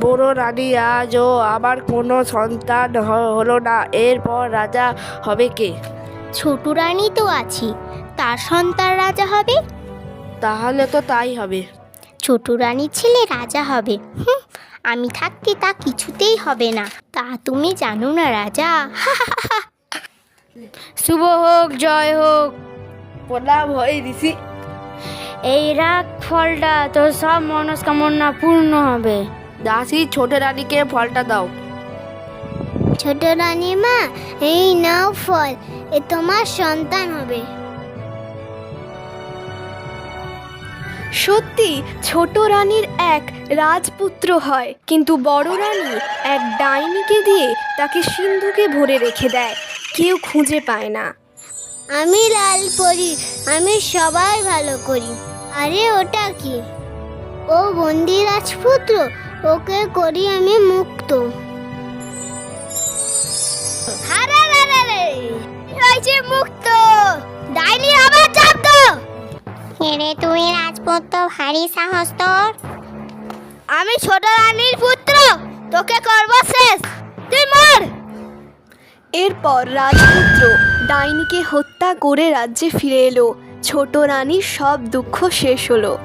বড় রানী আজও আবার কোনো সন্তান হলো না। এরপর রাজা হবে কে? ছোট রানী তো আছি। তার সন্তান রাজা হবে? তাহলে তো তাই হবে। ছোট রানীর ছেলে রাজা হবে। হুম, আমি থাকতে তা কিছুতেই হবে না। তা তুমি জানো না রাজা। শুভ হোক জয় হোক। প্রণাম হয় ঋষি। এই রাগ ফলটা তোর সব মনস্কামনা পূর্ণ হবে। দাসী ছোট রানীকে ফলটা দাও। ছোট রানী মা এই নাও ফল এ তোমার সন্তান হবে। সত্যি ছোট রানীর এক রাজপুত্র হয় কিন্তু বড় রানী এক ডাইনিকে দিয়ে তাকে সিন্ধুকে ভরে রেখে দেয় কেউ খুঁজে পায় না। আমি লাল পরি আমি সবাই ভালো করি। আরে ওটা কি? ও বন্দি রাজপুত্র ওকে করি আমি মুক্ত। আরে রে রে রে হয়েছে মুক্ত! ডাইনি আবার চাপ তো এরে তুই রাজপুত্র ভারী সাহস তোর। আমি ছোট রানীর পুত্র তোকে করব শেষ। তুই মর! এরপর রাজপুত্র ডাইনিকে হত্যা করে রাজ্যে ফিরে এলো। ছোট রানীর সব দুঃখ শেষ হলো।